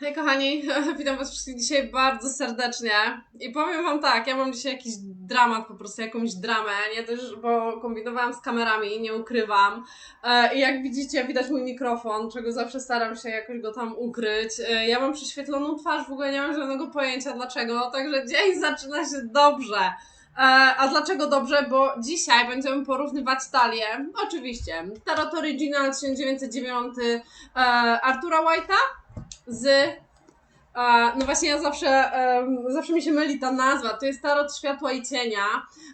Hej kochani, witam was wszystkich dzisiaj bardzo serdecznie i powiem wam tak, ja mam dzisiaj jakiś dramat, po prostu jakąś dramę, nie też, bo kombinowałam z kamerami, nie ukrywam E, i jak widzicie widać mój mikrofon, czego zawsze staram się jakoś go tam ukryć. E, Ja mam prześwietloną twarz, w ogóle nie mam żadnego pojęcia dlaczego, także dzień zaczyna się dobrze. E, A dlaczego dobrze? Bo dzisiaj będziemy porównywać talię. Oczywiście, Tarot Original 1909 e, Artura White'a z. No właśnie, ja zawsze, zawsze mi się myli ta nazwa. To jest Tarot Światła i Cienia.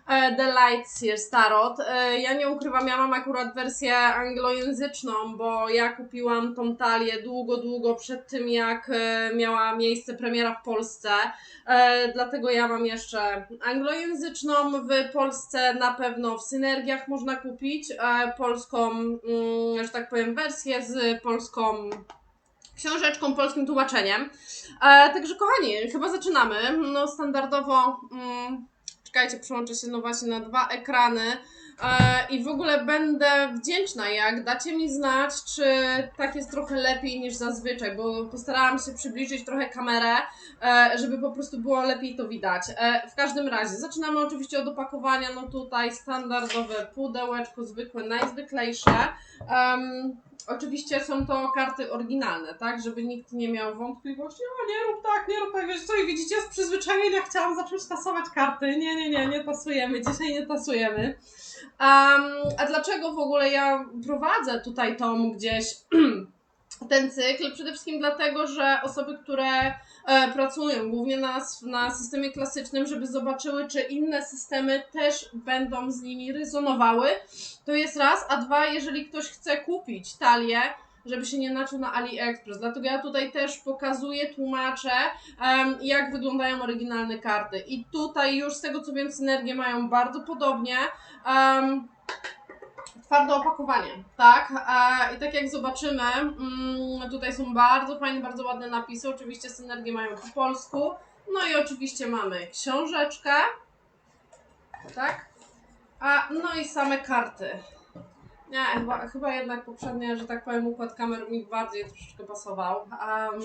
e, The Light Sears Tarot. E, Ja nie ukrywam, ja mam akurat wersję anglojęzyczną, bo ja kupiłam tą talię długo, długo przed tym, jak e, miała miejsce premiera w Polsce. E, Dlatego ja mam jeszcze anglojęzyczną. W Polsce na pewno w synergiach można kupić polską, mm, że tak powiem, wersję z polską książeczką, polskim tłumaczeniem. E, także kochani, chyba zaczynamy. No standardowo, mm, czekajcie, przełączę się no właśnie na dwa ekrany e, i w ogóle będę wdzięczna, jak dacie mi znać, czy tak jest trochę lepiej niż zazwyczaj, bo postarałam się przybliżyć trochę kamerę, e, żeby po prostu było lepiej to widać. E, w każdym razie, zaczynamy oczywiście od opakowania, no tutaj standardowe pudełeczko, zwykłe, najzwyklejsze. Oczywiście są to karty oryginalne, tak? Żeby nikt nie miał wątpliwości, o nie rób tak, nie rób tak, wiesz co, i widzicie, z przyzwyczajenia chciałam zacząć tasować karty. Nie, nie, nie, nie tasujemy, dzisiaj nie tasujemy. Um, a dlaczego w ogóle ja prowadzę tutaj tom gdzieś ten cykl? Przede wszystkim dlatego, że osoby, które e, pracują głównie na, na systemie klasycznym, żeby zobaczyły, czy inne systemy też będą z nimi rezonowały. To jest raz, a dwa, jeżeli ktoś chce kupić talię, żeby się nie naczył na AliExpress. Dlatego ja tutaj też pokazuję, tłumaczę, em, jak wyglądają oryginalne karty. I tutaj już z tego co wiem, synergie mają bardzo podobnie. Um, twarde opakowanie, tak? E, I tak jak zobaczymy, mm, tutaj są bardzo fajne, bardzo ładne napisy. Oczywiście synergie mają po polsku. No i oczywiście mamy książeczkę, tak? A, no i same karty. Nie, chyba, chyba jednak poprzednia, że tak powiem, układ kamer mi bardziej troszeczkę pasował. Um,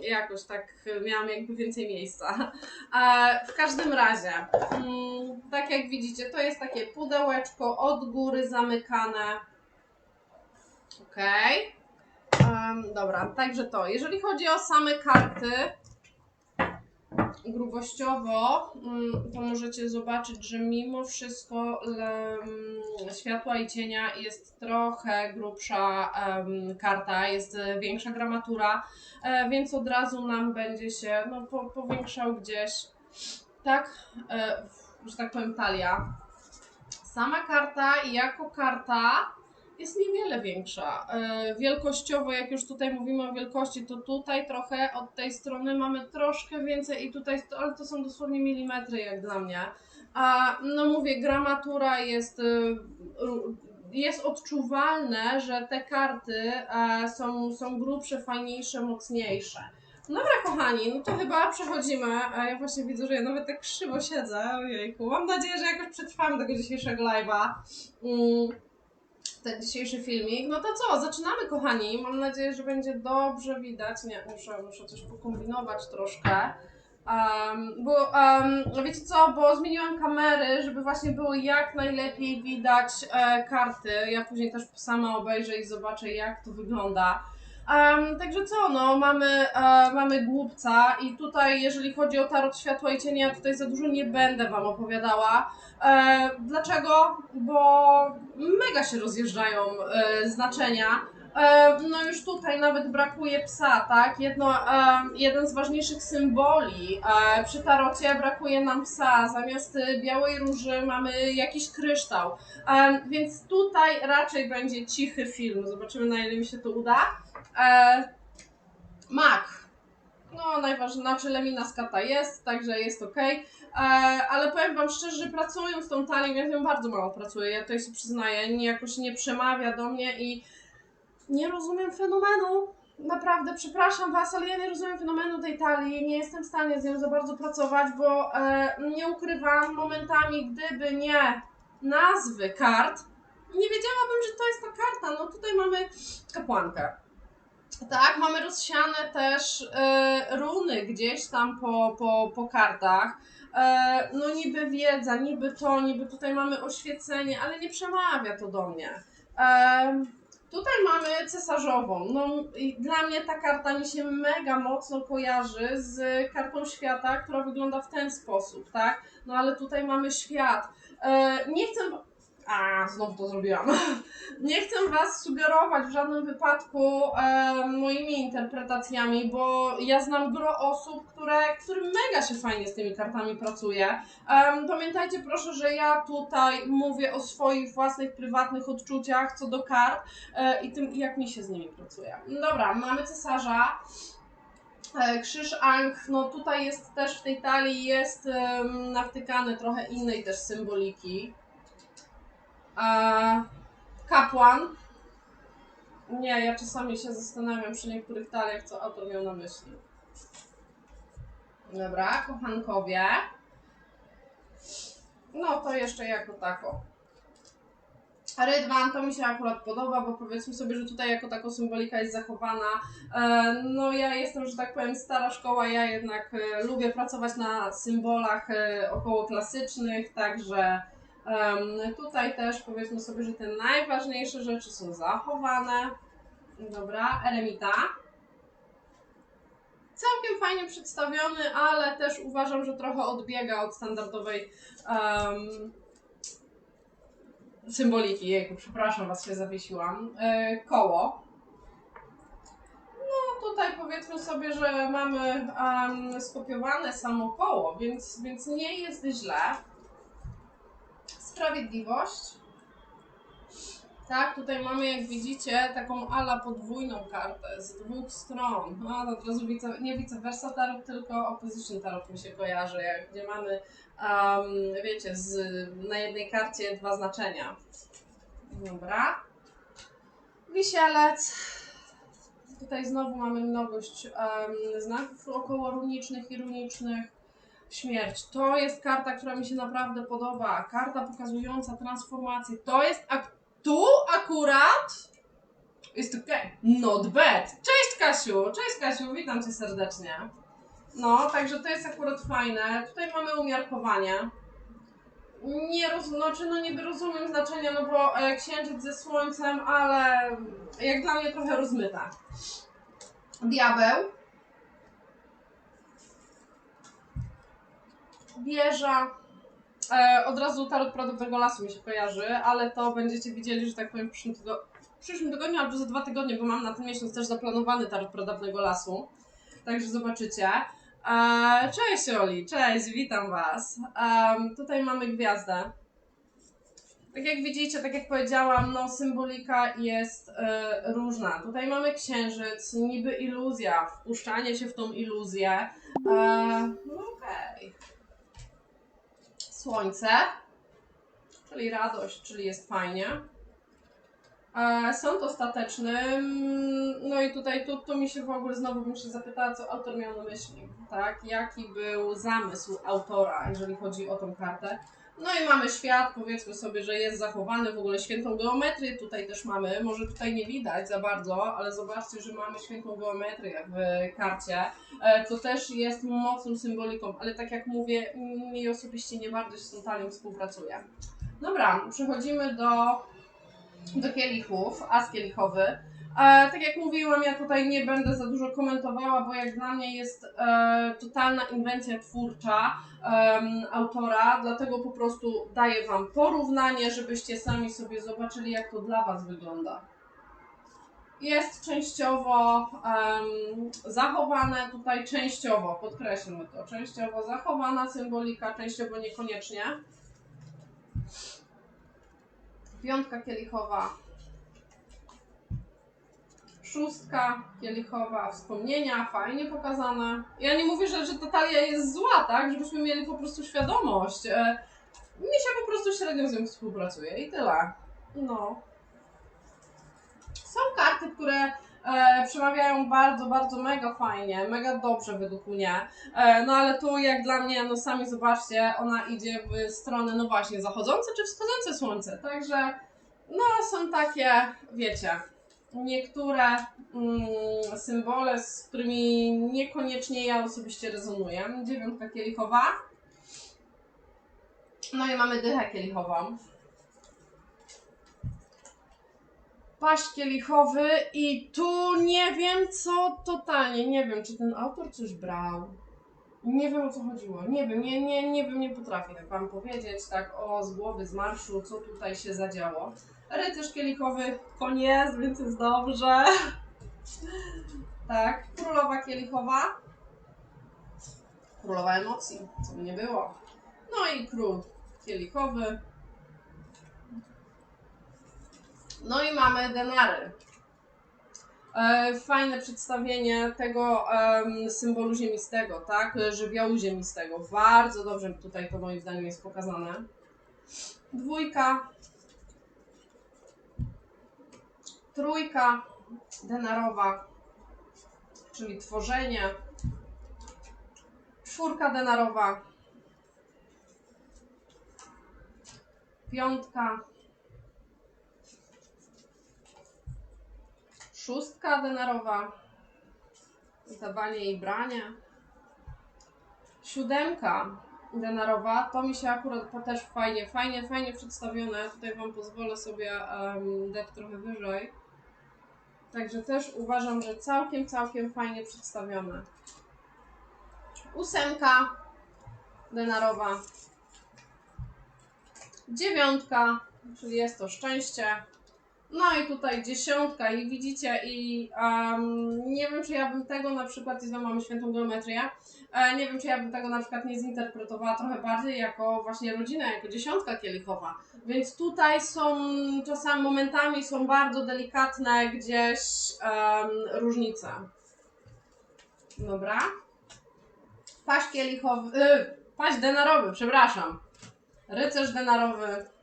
jakoś tak miałam jakby więcej miejsca. E, w każdym razie, mm, tak jak widzicie, to jest takie pudełeczko od góry zamykane. Okej. Em, dobra, także to. Jeżeli chodzi o same karty, grubościowo, mm, to możecie zobaczyć, że mimo wszystko światła i cienia jest trochę grubsza karta, jest e, większa gramatura, e, więc od razu nam będzie się no, po, powiększał gdzieś, tak, e, że tak powiem, talia. Sama karta jako karta jest niewiele większa. E, Wielkościowo, jak już tutaj mówimy o wielkości, to tutaj trochę od tej strony mamy troszkę więcej i tutaj, ale to są dosłownie milimetry jak dla mnie. A no mówię, gramatura jest, ru- jest odczuwalne, że te karty e, są, są grubsze, fajniejsze, mocniejsze. Dobra, kochani, no to chyba przechodzimy. A ja właśnie widzę, że ja nawet tak krzywo siedzę. Ojejku. Mam nadzieję, że jakoś przetrwam tego dzisiejszego live'a. Mm ten dzisiejszy filmik. No to co, zaczynamy kochani. Mam nadzieję, że będzie dobrze widać. Nie, muszę, muszę coś pokombinować troszkę. Um, bo um, wiecie co, bo zmieniłam kamery, żeby właśnie było jak najlepiej widać e, karty. Ja później też sama obejrzę i zobaczę jak to wygląda. Um, także co, no mamy, e, mamy głupca i tutaj jeżeli chodzi o tarot światła i cienia, tutaj za dużo nie będę Wam opowiadała. E, dlaczego? Bo mega się rozjeżdżają e, znaczenia. E, no już tutaj nawet brakuje psa, tak? Jedno, e, jeden z ważniejszych symboli e, przy tarocie brakuje nam psa. Zamiast białej róży mamy jakiś kryształ. E, więc tutaj raczej będzie cichy film. Zobaczymy na ile mi się to uda. E, Mak. No, najważniejsze, znaczy lemina skata jest, także jest ok. E, ale powiem Wam szczerze, że pracując tą talią, ja nią bardzo mało pracuję, ja tutaj się przyznaję, nie, jakoś nie przemawia do mnie i nie rozumiem fenomenu. Naprawdę, przepraszam Was, ale ja nie rozumiem fenomenu tej talii, nie jestem w stanie z nią za bardzo pracować, bo e, nie ukrywam, momentami, gdyby nie nazwy kart, nie wiedziałabym, że to jest ta karta. No tutaj mamy kapłankę. Tak, mamy rozsiane też e, runy gdzieś tam po, po, po kartach. E, no niby wiedza, niby to, niby tutaj mamy oświecenie, ale nie przemawia to do mnie. E, tutaj mamy cesarzową. No dla mnie ta karta mi się mega mocno kojarzy z kartą świata, która wygląda w ten sposób, tak? No ale tutaj mamy świat. E, nie chcę... A, znowu to zrobiłam. Nie chcę Was sugerować w żadnym wypadku e, moimi interpretacjami, bo ja znam gro osób, które, którym mega się fajnie z tymi kartami pracuje. Em, pamiętajcie proszę, że ja tutaj mówię o swoich własnych, prywatnych odczuciach co do kart e, i tym, jak mi się z nimi pracuje. Dobra, mamy cesarza. E, Krzyż Ang, no tutaj jest też w tej talii jest um, trochę innej też symboliki. E, kapłan. Nie, ja czasami się zastanawiam przy niektórych taliach, co autor miał na myśli. Dobra, kochankowie. No to jeszcze jako tako. Rydwan to mi się akurat podoba, bo powiedzmy sobie, że tutaj jako taka symbolika jest zachowana. E, No ja jestem, że tak powiem, stara szkoła, ja jednak e, lubię pracować na symbolach e, około klasycznych, także em, tutaj też powiedzmy sobie, że te najważniejsze rzeczy są zachowane. Dobra, eremita. Całkiem fajnie przedstawiony, ale też uważam, że trochę odbiega od standardowej em, symboliki. Jejku, przepraszam Was, się zawiesiłam. E, koło. No tutaj powiedzmy sobie, że mamy em, skopiowane samo koło, więc, więc nie jest źle. Sprawiedliwość. Tak, tutaj mamy, jak widzicie, taką ala podwójną kartę z dwóch stron. No, to od razu wice, nie vice versa tarot, tylko opposition tarot mi się kojarzy, jak, gdzie mamy, um, wiecie, z, na jednej karcie dwa znaczenia. Dobra. Wisielec. Tutaj znowu mamy mnogość um, znaków około runicznych i runicznych. Śmierć. To jest karta, która mi się naprawdę podoba. Karta pokazująca transformację. To jest ak- tu akurat jest okej. Not bad. Cześć Kasiu, cześć Kasiu, witam cię serdecznie. No, także to jest akurat fajne. Tutaj mamy umiarkowanie. Nie roz, znaczy, no niby rozumiem znaczenia, no bo e, księżyc ze słońcem, ale jak dla mnie trochę rozmyte. Diabeł. Wieża. E, od razu tarot Pradowego Lasu mi się kojarzy, ale to będziecie widzieli, że tak powiem, w przyszłym, tygo- w przyszłym tygodniu albo za dwa tygodnie, bo mam na ten miesiąc też zaplanowany tarot Pradawnego Lasu. Także zobaczycie. E, cześć Oli, cześć, witam Was. Em, tutaj mamy gwiazdę. Tak jak widzicie, tak jak powiedziałam, no symbolika jest e, różna. Tutaj mamy księżyc, niby iluzja, wpuszczanie się w tą iluzję. E, no okej. Słońce, czyli radość, czyli jest fajnie. E, sąd ostateczny, mm, no i tutaj tu, tu mi się w ogóle znowu bym się zapytała, co autor miał na myśli, tak? Jaki był zamysł autora, jeżeli chodzi o tą kartę. No i mamy świat, powiedzmy sobie, że jest zachowany w ogóle świętą geometrię, tutaj też mamy, może tutaj nie widać za bardzo, ale zobaczcie, że mamy świętą geometrię w karcie. E, To też jest mocną symboliką, ale tak jak mówię, mi osobiście nie bardzo się z tą talią współpracuje. Dobra, przechodzimy do do kielichów, as kielichowy. E, tak jak mówiłam, ja tutaj nie będę za dużo komentowała, bo jak dla mnie jest e, totalna inwencja twórcza em, autora, dlatego po prostu daję Wam porównanie, żebyście sami sobie zobaczyli, jak to dla Was wygląda. Jest częściowo zachowane, tutaj częściowo, podkreślmy to, częściowo zachowana symbolika, częściowo niekoniecznie. Piątka kielichowa. Szóstka kielichowa, wspomnienia, fajnie pokazane. Ja nie mówię, że, że ta talia jest zła, tak? Żebyśmy mieli po prostu świadomość. E, mi się po prostu średnio z nią współpracuje i tyle. No. Są karty, które e, przemawiają bardzo, bardzo mega fajnie, mega dobrze według mnie. E, no ale tu jak dla mnie, no sami zobaczcie, ona idzie w stronę, no właśnie, zachodzące czy wschodzące słońce. Także, no są takie, wiecie, niektóre mm, symbole, z którymi niekoniecznie ja osobiście rezonuję. Dziewiątka kielichowa. No i mamy dychę kielichową. Paść kielichowy i tu nie wiem co totalnie, nie wiem czy ten autor coś brał. Nie wiem o co chodziło, nie wiem, nie, nie, nie wiem, nie potrafię tak wam powiedzieć, tak o z głowy, z marszu, co tutaj się zadziało. Rycerz kielichowy koniec, więc jest dobrze. Tak, królowa kielichowa. Królowa emocji, co by nie było. No i król kielichowy. No i mamy denary. E, Fajne przedstawienie tego symbolu ziemistego, tak? Żywiołu ziemistego. Bardzo dobrze tutaj to moim zdaniem jest pokazane. Dwójka. Trójka denarowa, czyli tworzenie. Czwórka denarowa. Piątka. Szóstka denarowa. Dawanie i branie. Siódemka denarowa. To mi się akurat to też fajnie, fajnie, fajnie przedstawione. Tutaj Wam pozwolę sobie um, trochę wyżej. Także też uważam, że całkiem, całkiem fajnie przedstawione. Ósemka denarowa. Dziewiątka, czyli jest to szczęście. No i tutaj dziesiątka i widzicie i um, nie wiem czy ja bym tego na przykład, i znowu mamy świętą geometrię, e, nie wiem czy ja bym tego na przykład nie zinterpretowała trochę bardziej jako właśnie rodzinę, jako dziesiątka kielichowa. Więc tutaj są czasami momentami są bardzo delikatne gdzieś um, różnice. Dobra. Paść kielichowy, yy, paść denarowy, przepraszam. Rycerz denarowy.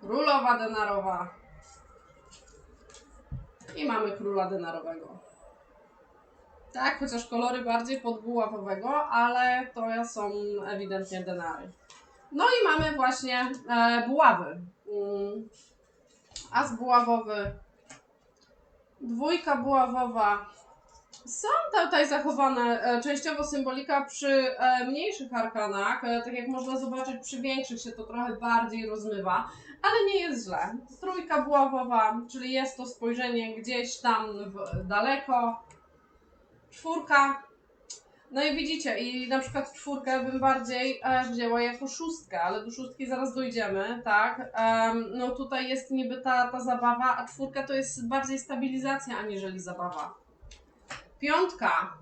Królowa denarowa. I mamy króla denarowego. Tak, chociaż kolory bardziej podbuławowego, ale to są ewidentnie denary. No i mamy właśnie e, buławy. Mm. As buławowy. Dwójka buławowa. Są tutaj zachowane e, częściowo symbolika przy e, mniejszych arkanach. E, tak jak można zobaczyć, przy większych się to trochę bardziej rozmywa, ale nie jest źle. Trójka buławowa, czyli jest to spojrzenie gdzieś tam daleko. Czwórka. No i widzicie, i na przykład czwórkę bym bardziej e, wzięła jako szóstkę, ale do szóstki zaraz dojdziemy, tak? Em, no tutaj jest niby ta, ta zabawa, a czwórka to jest bardziej stabilizacja aniżeli zabawa. Piątka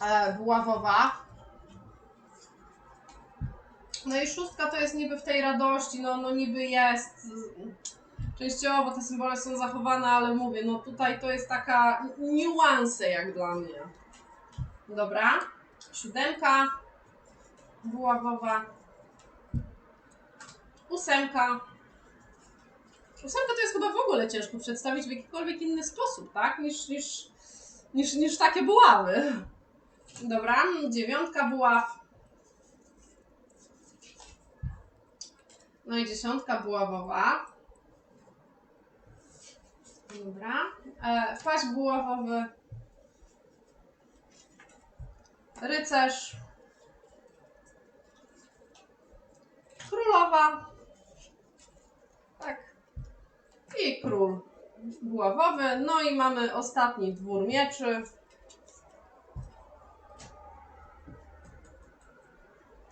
e, buławowa. No i szóstka to jest niby w tej radości, no, no niby jest. Częściowo te symbole są zachowane, ale mówię, no tutaj to jest taka niuanse jak dla mnie. Dobra. Siódemka buławowa. Ósemka. Ósemka to jest chyba w ogóle ciężko przedstawić w jakikolwiek inny sposób, tak? Niż, niż, niż, niż takie buławy. Dobra, dziewiątka buław. No i dziesiątka buławowa. Dobra. E, paść buławowy. Rycerz. Królowa. Tak. I król buławowy. No i mamy ostatni dwór mieczy.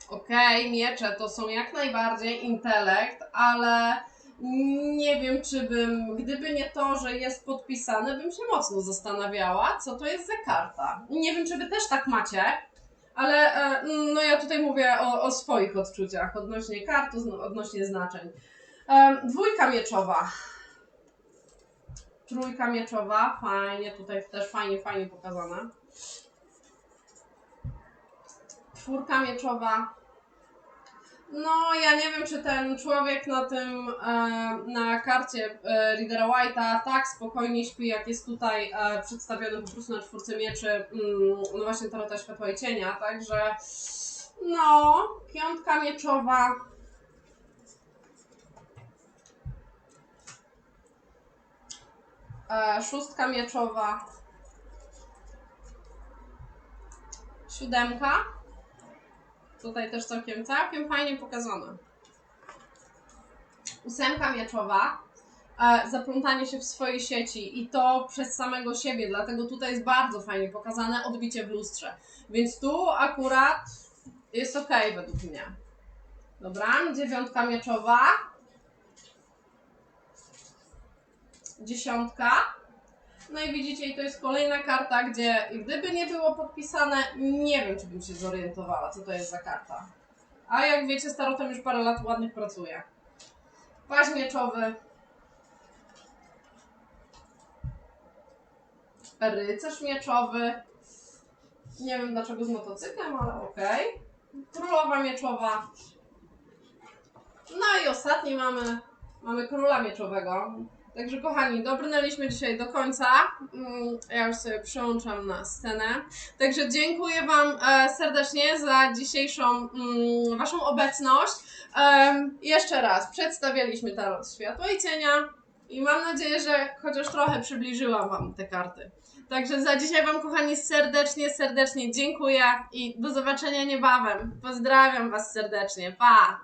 Okej, miecze to są jak najbardziej intelekt, ale nie wiem, czy bym, gdyby nie to, że jest podpisane, bym się mocno zastanawiała, co to jest za karta. Nie wiem, czy wy też tak macie, ale e, no ja tutaj mówię o, o swoich odczuciach odnośnie kart, odnośnie znaczeń. E, Dwójka mieczowa. Trójka mieczowa, fajnie, tutaj też fajnie, fajnie pokazane. Czwórka mieczowa. No, ja nie wiem, czy ten człowiek na tym, e, na karcie e, Readera White'a tak spokojnie śpi, jak jest tutaj e, przedstawiony po prostu na czwórce mieczy, mm, no właśnie Tarota Światła i Cienia, także no, piątka mieczowa. E, szóstka mieczowa, siódemka. Tutaj też całkiem, całkiem fajnie pokazane. Ósemka mieczowa, e, zaplątanie się w swojej sieci i to przez samego siebie, dlatego tutaj jest bardzo fajnie pokazane odbicie w lustrze. Więc tu akurat jest ok według mnie. Dobra, dziewiątka mieczowa. Dziesiątka. No i widzicie, i to jest kolejna karta, gdzie gdyby nie było podpisane, nie wiem, czy bym się zorientowała, co to jest za karta. A jak wiecie, z tarotem już parę lat ładnych pracuję. Paź mieczowy. Rycerz mieczowy. Nie wiem dlaczego z motocyklem, ale okej. Królowa mieczowa. No i ostatni mamy, mamy króla mieczowego. Także kochani, dobrnęliśmy dzisiaj do końca. Mm, Ja już sobie przełączam na scenę. Także dziękuję Wam e, serdecznie za dzisiejszą mm, Waszą obecność. Jeszcze raz przedstawialiśmy tarot światła i cienia i mam nadzieję, że chociaż trochę przybliżyłam Wam te karty. Także za dzisiaj Wam, kochani, serdecznie, serdecznie dziękuję i do zobaczenia niebawem. Pozdrawiam Was serdecznie. Pa!